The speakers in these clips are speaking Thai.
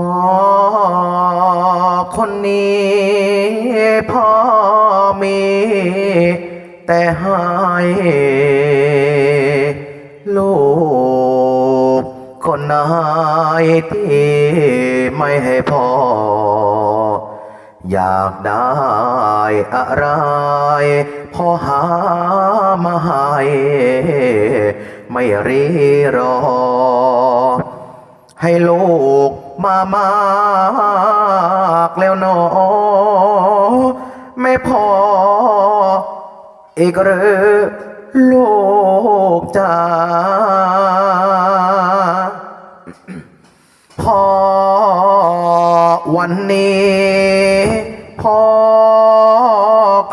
อคนนี้พ่อมี แต่ให้ลูกคนไหนที่ไม่ให้พ่อ อยากได้อะไร พ่อหามาให้ไม่รีรอ ให้ลูก มามากแล้วหนอไม่พออีกหรือลูกจ้าพอวันนี้พ่อ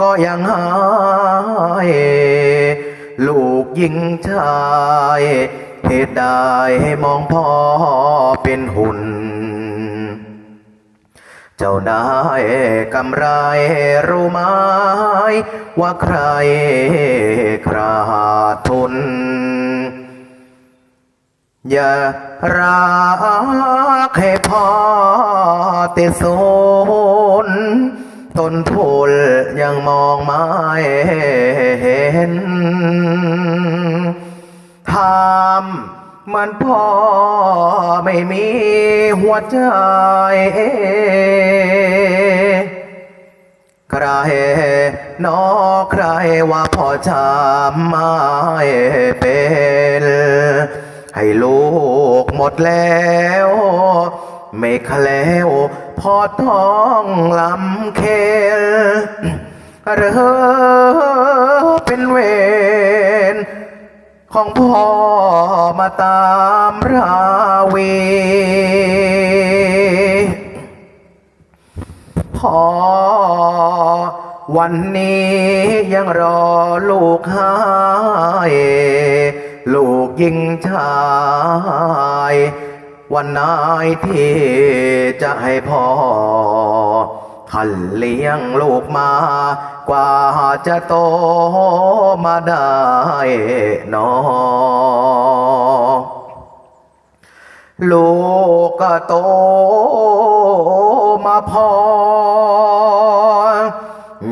ก็ยังหายลูกยิงชายเหตุใดให้มองพ่อเป็นหุ่น เจ้าได้กำไรรู้ไหมว่าใครขาดทุน อย่ารักให้พอติดศูนต้นทุนยังมองไม่เห็นทำเห มันพ่อไม่มีหัวใจใครนอใครว่าพ่อจำไม่เป็น ให้ลูกหมดแล้ว ไม่คล้วพอท้องลำเคลหรือเป็นเวร ของพ่อมาตามราวีพอวันนี้ยังรอลูกหายลูกยิงชาย วันไหนที่จะให้พ่อ ขันเลี้ยงลูกมา กว่าจะโตมาได้นอลูกก็โตมาพอ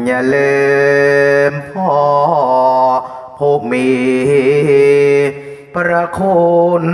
อย่าลืมพ่อผู้มีพระคุณ